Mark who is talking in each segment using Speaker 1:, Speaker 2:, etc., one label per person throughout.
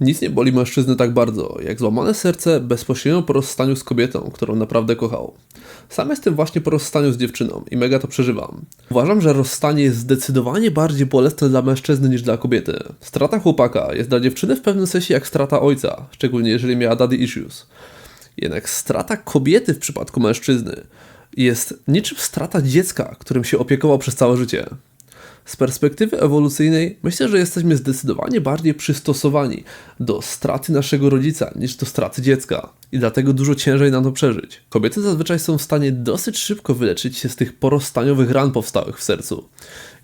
Speaker 1: Nic nie boli mężczyzny tak bardzo, jak złamane serce bezpośrednio po rozstaniu z kobietą, którą naprawdę kochał. Sam jestem właśnie po rozstaniu z dziewczyną i mega to przeżywam. Uważam, że rozstanie jest zdecydowanie bardziej bolesne dla mężczyzny niż dla kobiety. Strata chłopaka jest dla dziewczyny w pewnym sensie jak strata ojca, szczególnie jeżeli miała daddy issues. Jednak strata kobiety w przypadku mężczyzny jest niczym strata dziecka, którym się opiekował przez całe życie. Z perspektywy ewolucyjnej myślę, że jesteśmy zdecydowanie bardziej przystosowani do straty naszego rodzica niż do straty dziecka i dlatego dużo ciężej nam to przeżyć. Kobiety zazwyczaj są w stanie dosyć szybko wyleczyć się z tych porozstaniowych ran powstałych w sercu.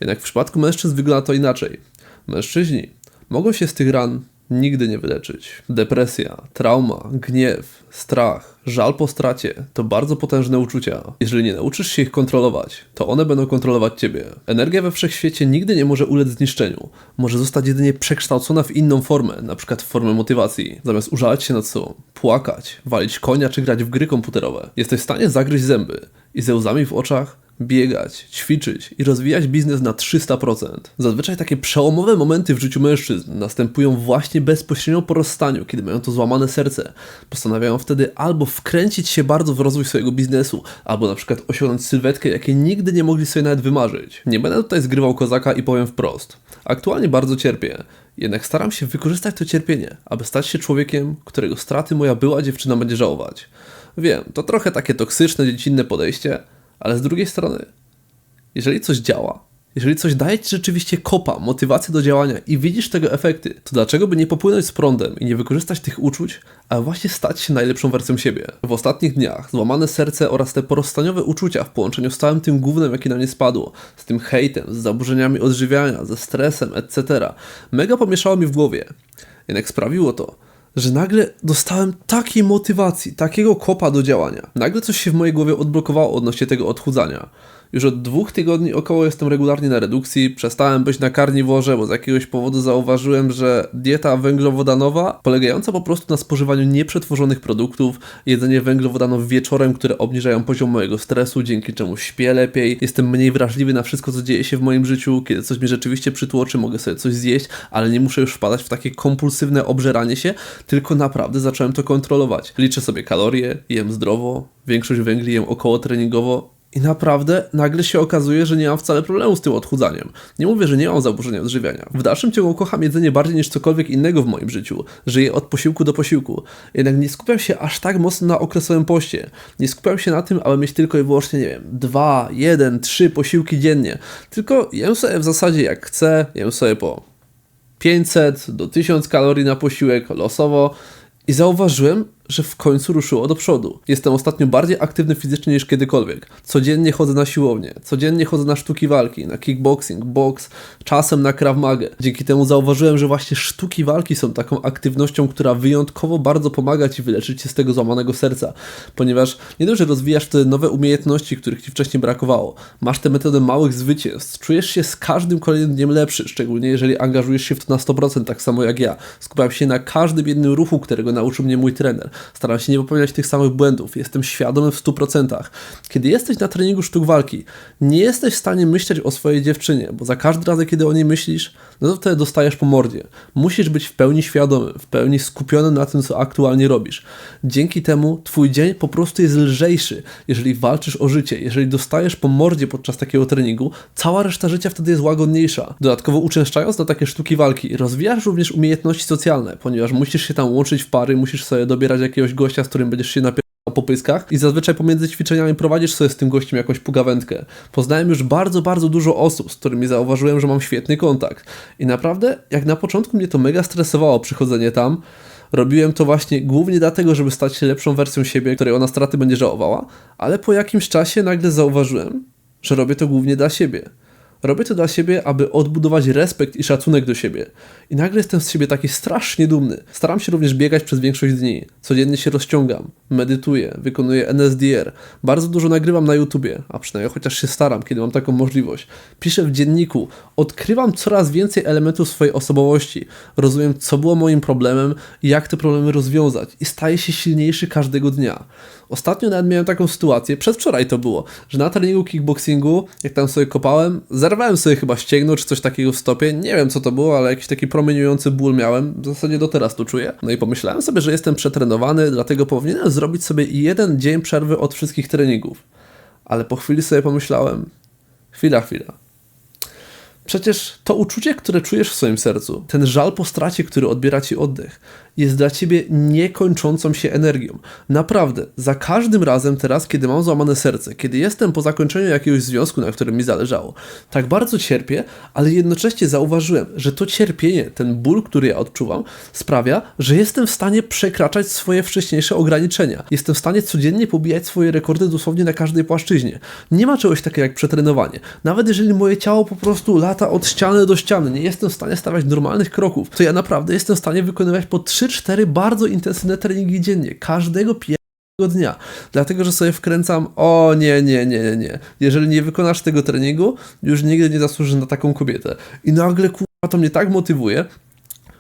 Speaker 1: Jednak w przypadku mężczyzn wygląda to inaczej. Mężczyźni mogą się z tych ran nigdy nie wyleczyć. Depresja, trauma, gniew, strach, żal po stracie to bardzo potężne uczucia. Jeżeli nie nauczysz się ich kontrolować, to one będą kontrolować ciebie. Energia we wszechświecie nigdy nie może ulec zniszczeniu. Może zostać jedynie przekształcona w inną formę, przykład w formę motywacji. Zamiast użalać się nad sobą, płakać, walić konia czy grać w gry komputerowe, jesteś w stanie zagryźć zęby i ze łzami w oczach biegać, ćwiczyć i rozwijać biznes na 300%. Zazwyczaj takie przełomowe momenty w życiu mężczyzn następują właśnie bezpośrednio po rozstaniu, kiedy mają to złamane serce. Postanawiają wtedy albo wkręcić się bardzo w rozwój swojego biznesu, albo na przykład osiągnąć sylwetkę, jakiej nigdy nie mogli sobie nawet wymarzyć. Nie będę tutaj zgrywał kozaka i powiem wprost. Aktualnie bardzo cierpię. Jednak staram się wykorzystać to cierpienie, aby stać się człowiekiem, którego straty moja była dziewczyna będzie żałować. Wiem, to trochę takie toksyczne, dziecinne podejście, ale z drugiej strony, jeżeli coś działa, jeżeli coś daje ci rzeczywiście kopa, motywację do działania i widzisz tego efekty, to dlaczego by nie popłynąć z prądem i nie wykorzystać tych uczuć, a właśnie stać się najlepszą wersją siebie? W ostatnich dniach złamane serce oraz te porozstaniowe uczucia w połączeniu z całym tym głównym, jaki na nie spadło, z tym hejtem, z zaburzeniami odżywiania, ze stresem, etc., mega pomieszało mi w głowie. Jednak sprawiło to, że nagle dostałem takiej motywacji, takiego kopa do działania. Nagle coś się w mojej głowie odblokowało odnośnie tego odchudzania. Już od dwóch tygodni około jestem regularnie na redukcji. Przestałem być na karniworze, bo z jakiegoś powodu zauważyłem, że dieta węglowodanowa, polegająca po prostu na spożywaniu nieprzetworzonych produktów, jedzenie węglowodanów wieczorem, które obniżają poziom mojego stresu, dzięki czemu śpię lepiej, jestem mniej wrażliwy na wszystko, co dzieje się w moim życiu. Kiedy coś mi rzeczywiście przytłoczy, mogę sobie coś zjeść, ale nie muszę już wpadać w takie kompulsywne obżeranie się, tylko naprawdę zacząłem to kontrolować. Liczę sobie kalorie, jem zdrowo, większość węgli jem około treningowo i naprawdę nagle się okazuje, że nie mam wcale problemu z tym odchudzaniem. Nie mówię, że nie mam zaburzenia odżywiania. W dalszym ciągu kocham jedzenie bardziej niż cokolwiek innego w moim życiu. Żyję od posiłku do posiłku. Jednak nie skupiam się aż tak mocno na okresowym poście. Nie skupiam się na tym, aby mieć tylko i wyłącznie, nie wiem, dwa, jeden, trzy posiłki dziennie. Tylko jem sobie w zasadzie jak chcę, jem sobie po 500 do 1000 kalorii na posiłek losowo i zauważyłem, że w końcu ruszyło do przodu. Jestem ostatnio bardziej aktywny fizycznie niż kiedykolwiek. Codziennie chodzę na siłownię, codziennie chodzę na sztuki walki, na kickboxing, boks, czasem na krav magę. Dzięki temu zauważyłem, że właśnie sztuki walki są taką aktywnością, która wyjątkowo bardzo pomaga Ci wyleczyć się z tego złamanego serca, ponieważ nie dość, że rozwijasz te nowe umiejętności, których Ci wcześniej brakowało, masz tę metodę małych zwycięstw, czujesz się z każdym kolejnym dniem lepszy, szczególnie jeżeli angażujesz się w to na 100%, tak samo jak ja. Skupiam się na każdym jednym ruchu, którego nauczył mnie mój trener. Staram się nie popełniać tych samych błędów. Jestem świadomy w 100%. Kiedy jesteś na treningu sztuk walki, nie jesteś w stanie myśleć o swojej dziewczynie, bo za każdym razem, kiedy o niej myślisz, no to wtedy dostajesz po mordzie. Musisz być w pełni świadomy, w pełni skupiony na tym, co aktualnie robisz. Dzięki temu twój dzień po prostu jest lżejszy. Jeżeli walczysz o życie, jeżeli dostajesz po mordzie podczas takiego treningu, cała reszta życia wtedy jest łagodniejsza. Dodatkowo uczęszczając na takie sztuki walki, rozwijasz również umiejętności socjalne, ponieważ musisz się tam łączyć w pary, musisz sobie dobierać jakiegoś gościa, z którym będziesz się napierał po pyskach i zazwyczaj pomiędzy ćwiczeniami prowadzisz sobie z tym gościem jakąś pogawędkę. Poznałem już bardzo, bardzo dużo osób, z którymi zauważyłem, że mam świetny kontakt. I naprawdę, jak na początku mnie to mega stresowało przychodzenie tam, robiłem to właśnie głównie dlatego, żeby stać się lepszą wersją siebie, której ona straty będzie żałowała, ale po jakimś czasie nagle zauważyłem, że robię to głównie dla siebie. Robię to dla siebie, aby odbudować respekt i szacunek do siebie. I nagle jestem z siebie taki strasznie dumny. Staram się również biegać przez większość dni. Codziennie się rozciągam, medytuję, wykonuję NSDR. Bardzo dużo nagrywam na YouTubie, a przynajmniej chociaż się staram, kiedy mam taką możliwość. Piszę w dzienniku, odkrywam coraz więcej elementów swojej osobowości. Rozumiem, co było moim problemem i jak te problemy rozwiązać. I staję się silniejszy każdego dnia. Ostatnio nawet miałem taką sytuację, przedwczoraj to było, że na treningu kickboxingu, jak tam sobie kopałem, Zerwałem sobie chyba ścięgno czy coś takiego w stopie. Nie wiem co to było, ale jakiś taki promieniujący ból miałem. W zasadzie do teraz to czuję. No i pomyślałem sobie, że jestem przetrenowany, dlatego powinienem zrobić sobie jeden dzień przerwy od wszystkich treningów. Ale po chwili sobie pomyślałem, chwila, chwila. Przecież to uczucie, które czujesz w swoim sercu, ten żal po stracie, który odbiera ci oddech, jest dla ciebie niekończącą się energią. Naprawdę, za każdym razem teraz, kiedy mam złamane serce, kiedy jestem po zakończeniu jakiegoś związku, na którym mi zależało, tak bardzo cierpię, ale jednocześnie zauważyłem, że to cierpienie, ten ból, który ja odczuwam, sprawia, że jestem w stanie przekraczać swoje wcześniejsze ograniczenia. Jestem w stanie codziennie pobijać swoje rekordy dosłownie na każdej płaszczyźnie. Nie ma czegoś takiego jak przetrenowanie. Nawet jeżeli moje ciało po prostu lata od ściany do ściany, nie jestem w stanie stawiać normalnych kroków, to ja naprawdę jestem w stanie wykonywać po 3-4 bardzo intensywne treningi dziennie, każdego pierwszego dnia. Dlatego, że sobie wkręcam, o nie, nie, nie, nie, nie. Jeżeli nie wykonasz tego treningu, już nigdy nie zasłużysz na taką kobietę. I nagle kurwa to mnie tak motywuje,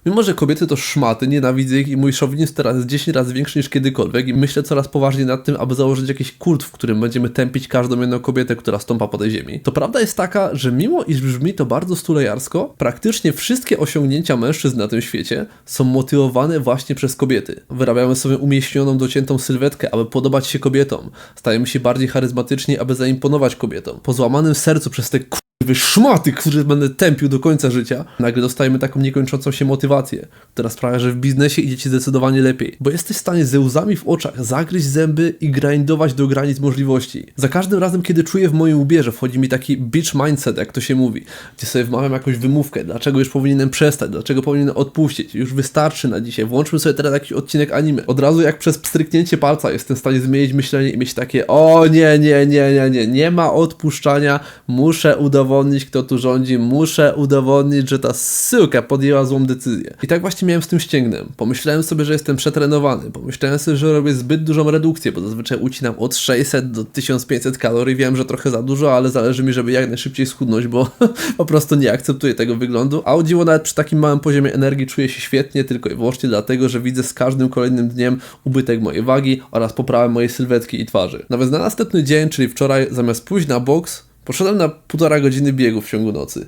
Speaker 1: Mimo, że kobiety to szmaty, nienawidzę ich i mój szowinizm teraz jest 10 razy większy niż kiedykolwiek i myślę coraz poważniej nad tym, aby założyć jakiś kult, w którym będziemy tępić każdą jedną kobietę, która stąpa po tej ziemi. To prawda jest taka, że mimo iż brzmi to bardzo stulejarsko, praktycznie wszystkie osiągnięcia mężczyzn na tym świecie są motywowane właśnie przez kobiety. Wyrabiamy sobie umieśnioną, dociętą sylwetkę, aby podobać się kobietom. Stajemy się bardziej charyzmatyczni, aby zaimponować kobietom. Po złamanym sercu przez te kurwy szmaty, które będę tępił do końca życia, nagle dostajemy taką niekończącą się motywację, która sprawia, że w biznesie idzie ci zdecydowanie lepiej, bo jesteś w stanie ze łzami w oczach zagryźć zęby i grindować do granic możliwości. Za każdym razem, kiedy czuję w moim łbie, że wchodzi mi taki bitch mindset, jak to się mówi, gdzie sobie wmawiam jakąś wymówkę, dlaczego już powinienem przestać, dlaczego powinienem odpuścić, już wystarczy na dzisiaj, włączmy sobie teraz jakiś odcinek anime. Od razu jak przez pstryknięcie palca jestem w stanie zmienić myślenie i mieć takie, o nie, nie, nie, nie, nie, nie ma odpuszczania, muszę udowodnić, kto tu rządzi, muszę udowodnić, że ta syłka podjęła złą decyzję. I tak właśnie miałem z tym ścięgnem. Pomyślałem sobie, że jestem przetrenowany, pomyślałem sobie, że robię zbyt dużą redukcję, bo zazwyczaj ucinam od 600 do 1500 kalorii, wiem, że trochę za dużo, ale zależy mi, żeby jak najszybciej schudnąć, bo po prostu nie akceptuję tego wyglądu, a o dziwo nawet przy takim małym poziomie energii czuję się świetnie, tylko i wyłącznie dlatego, że widzę z każdym kolejnym dniem ubytek mojej wagi oraz poprawę mojej sylwetki i twarzy. Nawet na następny dzień, czyli wczoraj, zamiast pójść na boks, poszedłem na półtora godziny biegu w ciągu nocy.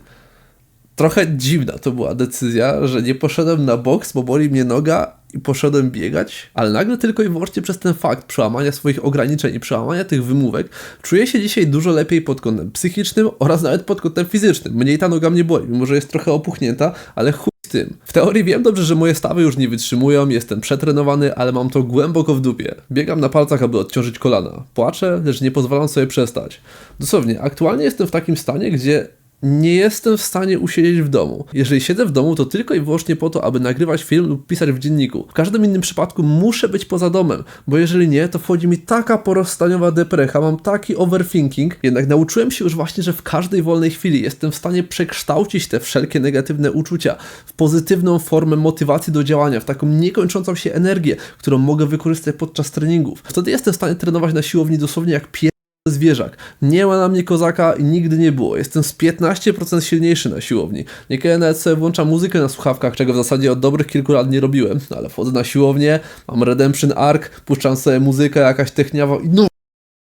Speaker 1: Trochę dziwna to była decyzja, że nie poszedłem na boks, bo boli mnie noga i poszedłem biegać, ale nagle tylko i wyłącznie przez ten fakt przełamania swoich ograniczeń i przełamania tych wymówek czuję się dzisiaj dużo lepiej pod kątem psychicznym oraz nawet pod kątem fizycznym. Mniej ta noga mnie boli, mimo że jest trochę opuchnięta, ale chuj tym. W teorii wiem dobrze, że moje stawy już nie wytrzymują, jestem przetrenowany, ale mam to głęboko w dupie. Biegam na palcach, aby odciążyć kolana. Płaczę, lecz nie pozwalam sobie przestać. Dosłownie, aktualnie jestem w takim stanie, gdzie nie jestem w stanie usiedzieć w domu. Jeżeli siedzę w domu, to tylko i wyłącznie po to, aby nagrywać film lub pisać w dzienniku. W każdym innym przypadku muszę być poza domem, bo jeżeli nie, to wchodzi mi taka porozstaniowa deprecha, mam taki overthinking. Jednak nauczyłem się już właśnie, że w każdej wolnej chwili jestem w stanie przekształcić te wszelkie negatywne uczucia w pozytywną formę motywacji do działania, w taką niekończącą się energię, którą mogę wykorzystać podczas treningów. Wtedy jestem w stanie trenować na siłowni dosłownie jak pier zwierzak. Nie ma na mnie kozaka i nigdy nie było. Jestem z 15% silniejszy na siłowni. Niekiedy nawet sobie włączam muzykę na słuchawkach, czego w zasadzie od dobrych kilku lat nie robiłem. Ale wchodzę na siłownię, mam Redemption Arc, puszczam sobie muzykę, jakaś techniawa i no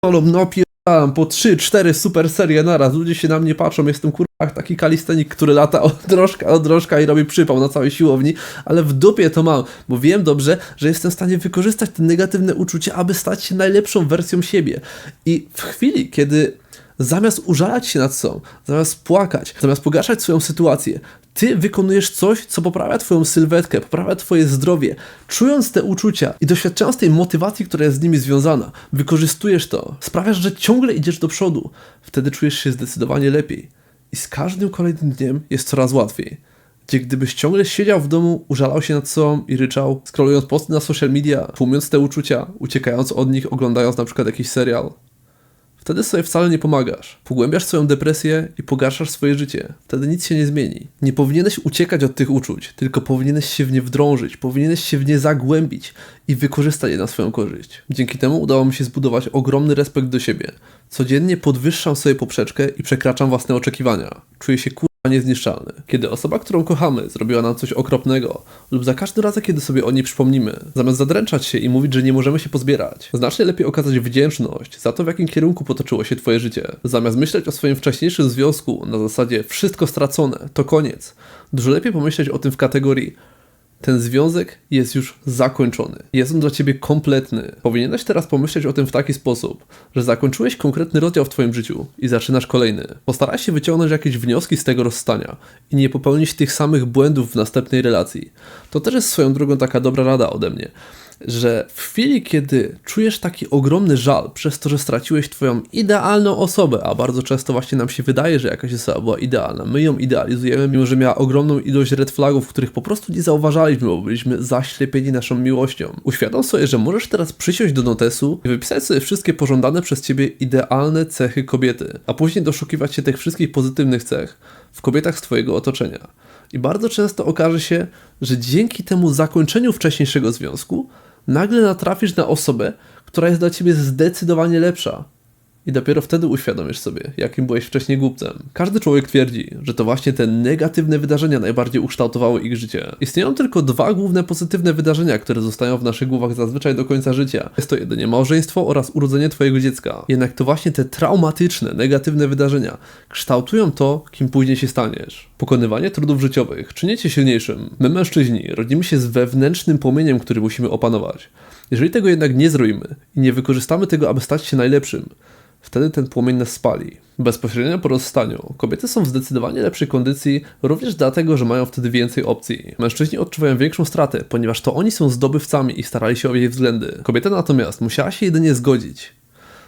Speaker 1: solo, no pierdalam, po 3-4 super serie naraz. Ludzie się na mnie patrzą, jestem kurwa taki kalistenik, który lata od drążka od drążka i robi przypał na całej siłowni, ale w dupie to mam, bo wiem dobrze, że jestem w stanie wykorzystać te negatywne uczucia, aby stać się najlepszą wersją siebie. I w chwili, kiedy zamiast użalać się nad sobą, zamiast płakać, zamiast pogarszać swoją sytuację, ty wykonujesz coś, co poprawia twoją sylwetkę, poprawia twoje zdrowie. Czując te uczucia i doświadczając tej motywacji, która jest z nimi związana, wykorzystujesz to, sprawiasz, że ciągle idziesz do przodu. Wtedy czujesz się zdecydowanie lepiej. I z każdym kolejnym dniem jest coraz łatwiej. Gdzie gdybyś ciągle siedział w domu, użalał się nad sobą i ryczał, scrollując posty na social media, tłumiąc te uczucia, uciekając od nich, oglądając na przykład jakiś serial, Wtedy sobie wcale nie pomagasz. Pogłębiasz swoją depresję i pogarszasz swoje życie. Wtedy nic się nie zmieni. Nie powinieneś uciekać od tych uczuć, tylko powinieneś się w nie wdrążyć, powinieneś się w nie zagłębić i wykorzystać je na swoją korzyść. Dzięki temu udało mi się zbudować ogromny respekt do siebie. Codziennie podwyższam sobie poprzeczkę i przekraczam własne oczekiwania. Czuję się kur niezniszczalny. Kiedy osoba, którą kochamy, zrobiła nam coś okropnego, lub za każdym razem, kiedy sobie o niej przypomnimy, zamiast zadręczać się i mówić, że nie możemy się pozbierać, znacznie lepiej okazać wdzięczność za to, w jakim kierunku potoczyło się twoje życie. Zamiast myśleć o swoim wcześniejszym związku na zasadzie wszystko stracone, to koniec, dużo lepiej pomyśleć o tym w kategorii ten związek jest już zakończony. Jest on dla ciebie kompletny. Powinieneś teraz pomyśleć o tym w taki sposób, że zakończyłeś konkretny rozdział w twoim życiu i zaczynasz kolejny. Postaraj się wyciągnąć jakieś wnioski z tego rozstania i nie popełnić tych samych błędów w następnej relacji. To też jest swoją drogą taka dobra rada ode mnie że w chwili, kiedy czujesz taki ogromny żal przez to, że straciłeś twoją idealną osobę, a bardzo często właśnie nam się wydaje, że jakaś osoba była idealna, my ją idealizujemy, mimo że miała ogromną ilość red flagów, których po prostu nie zauważaliśmy, bo byliśmy zaślepieni naszą miłością. Uświadom sobie, że możesz teraz przysiąść do notesu i wypisać sobie wszystkie pożądane przez ciebie idealne cechy kobiety, a później doszukiwać się tych wszystkich pozytywnych cech w kobietach z twojego otoczenia. I bardzo często okaże się, że dzięki temu zakończeniu wcześniejszego związku nagle natrafisz na osobę, która jest dla ciebie zdecydowanie lepsza. I dopiero wtedy uświadomisz sobie, jakim byłeś wcześniej głupcem. Każdy człowiek twierdzi, że to właśnie te negatywne wydarzenia najbardziej ukształtowały ich życie. Istnieją tylko dwa główne pozytywne wydarzenia, które zostają w naszych głowach zazwyczaj do końca życia. Jest to jedynie małżeństwo oraz urodzenie twojego dziecka. Jednak to właśnie te traumatyczne, negatywne wydarzenia kształtują to, kim później się staniesz. Pokonywanie trudów życiowych czyni cię silniejszym. My mężczyźni rodzimy się z wewnętrznym płomieniem, który musimy opanować. Jeżeli tego jednak nie zrobimy i nie wykorzystamy tego, aby stać się najlepszym, Wtedy ten płomień nas spali. Bezpośrednio po rozstaniu kobiety są w zdecydowanie lepszej kondycji, również dlatego, że mają wtedy więcej opcji. Mężczyźni odczuwają większą stratę, ponieważ to oni są zdobywcami i starali się o jej względy. Kobieta natomiast musiała się jedynie zgodzić.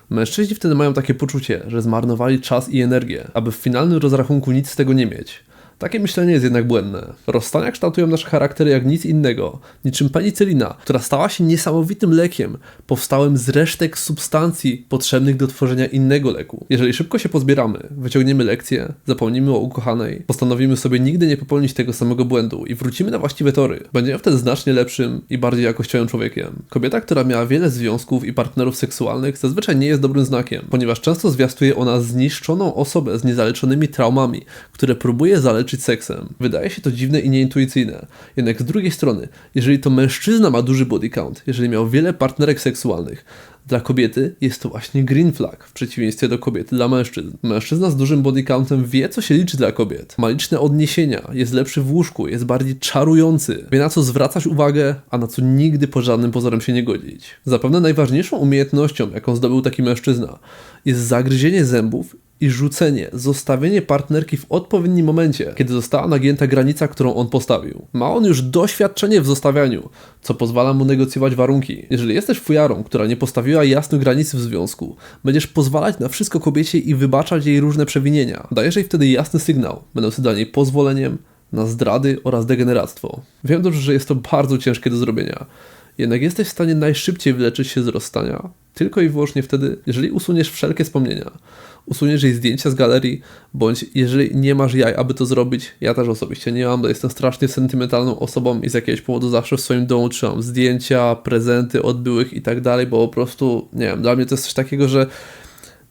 Speaker 1: Mężczyźni wtedy mają takie poczucie, że zmarnowali czas i energię, aby w finalnym rozrachunku nic z tego nie mieć. Takie myślenie jest jednak błędne. Rozstania kształtują nasze charaktery jak nic innego, niczym penicylina, która stała się niesamowitym lekiem, powstałym z resztek substancji potrzebnych do tworzenia innego leku. Jeżeli szybko się pozbieramy, wyciągniemy lekcję, zapomnimy o ukochanej, postanowimy sobie nigdy nie popełnić tego samego błędu i wrócimy na właściwe tory, będziemy wtedy znacznie lepszym i bardziej jakościowym człowiekiem. Kobieta, która miała wiele związków i partnerów seksualnych, zazwyczaj nie jest dobrym znakiem, ponieważ często zwiastuje ona zniszczoną osobę z niezaleczonymi traumami, które próbuje zaleczyć seksem. Wydaje się to dziwne i nieintuicyjne. Jednak z drugiej strony, jeżeli to mężczyzna ma duży body count, jeżeli miał wiele partnerek seksualnych, dla kobiety jest to właśnie green flag, w przeciwieństwie do kobiety dla mężczyzn. Mężczyzna z dużym body countem wie, co się liczy dla kobiet. Ma liczne odniesienia, jest lepszy w łóżku, jest bardziej czarujący, wie na co zwracać uwagę, a na co nigdy pod żadnym pozorem się nie godzić. Zapewne najważniejszą umiejętnością, jaką zdobył taki mężczyzna, jest zagryzienie zębów i rzucenie, zostawienie partnerki w odpowiednim momencie, kiedy została nagięta granica, którą on postawił. Ma on już doświadczenie w zostawianiu, co pozwala mu negocjować warunki. Jeżeli jesteś fujarą, która nie postawiła jasnej granicy w związku, będziesz pozwalać na wszystko kobiecie i wybaczać jej różne przewinienia. Dajesz jej wtedy jasny sygnał, będący dla niej pozwoleniem na zdrady oraz degeneractwo. Wiem dobrze, że jest to bardzo ciężkie do zrobienia. Jednak jesteś w stanie najszybciej wyleczyć się z rozstania, tylko i wyłącznie wtedy, jeżeli usuniesz wszelkie wspomnienia usuniesz jej zdjęcia z galerii, bądź jeżeli nie masz jaj, aby to zrobić, ja też osobiście nie mam, jestem strasznie sentymentalną osobą i z jakiegoś powodu zawsze w swoim domu trzymam zdjęcia, prezenty od byłych i tak dalej, bo po prostu, nie wiem, dla mnie to jest coś takiego, że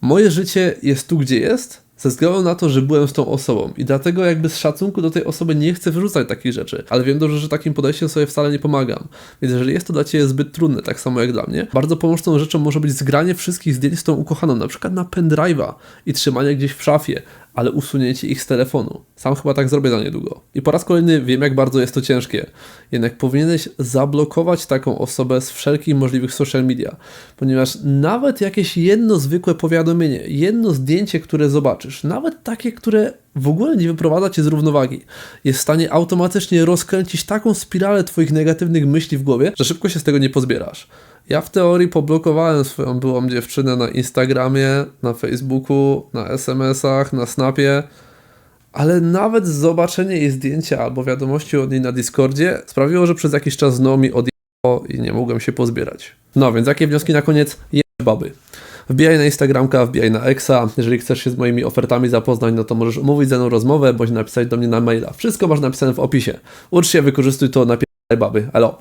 Speaker 1: moje życie jest tu, gdzie jest, ze względu na to, że byłem z tą osobą i dlatego jakby z szacunku do tej osoby nie chcę wyrzucać takich rzeczy, ale wiem dobrze, że takim podejściem sobie wcale nie pomagam. Więc jeżeli jest to dla Ciebie zbyt trudne, tak samo jak dla mnie, bardzo pomocną rzeczą może być zgranie wszystkich zdjęć z tą ukochaną, na przykład na pendrive'a i trzymanie gdzieś w szafie, ale usunięcie ich z telefonu. Sam chyba tak zrobię za niedługo. I po raz kolejny wiem, jak bardzo jest to ciężkie. Jednak powinieneś zablokować taką osobę z wszelkich możliwych social media, ponieważ nawet jakieś jedno zwykłe powiadomienie, jedno zdjęcie, które zobaczysz, nawet takie, które w ogóle nie wyprowadza cię z równowagi, jest w stanie automatycznie rozkręcić taką spiralę twoich negatywnych myśli w głowie, że szybko się z tego nie pozbierasz. Ja w teorii poblokowałem swoją byłą dziewczynę na Instagramie, na Facebooku, na SMS-ach, na Snapie, ale nawet zobaczenie jej zdjęcia albo wiadomości od niej na Discordzie sprawiło, że przez jakiś czas znowu mi odjęło i nie mogłem się pozbierać. No więc jakie wnioski na koniec? Je baby. Wbijaj na Instagramka, wbijaj na Exa. Jeżeli chcesz się z moimi ofertami zapoznać, no to możesz umówić ze mną rozmowę, bądź napisać do mnie na maila. Wszystko masz napisane w opisie. Ucz się, wykorzystuj to na baby. Elo.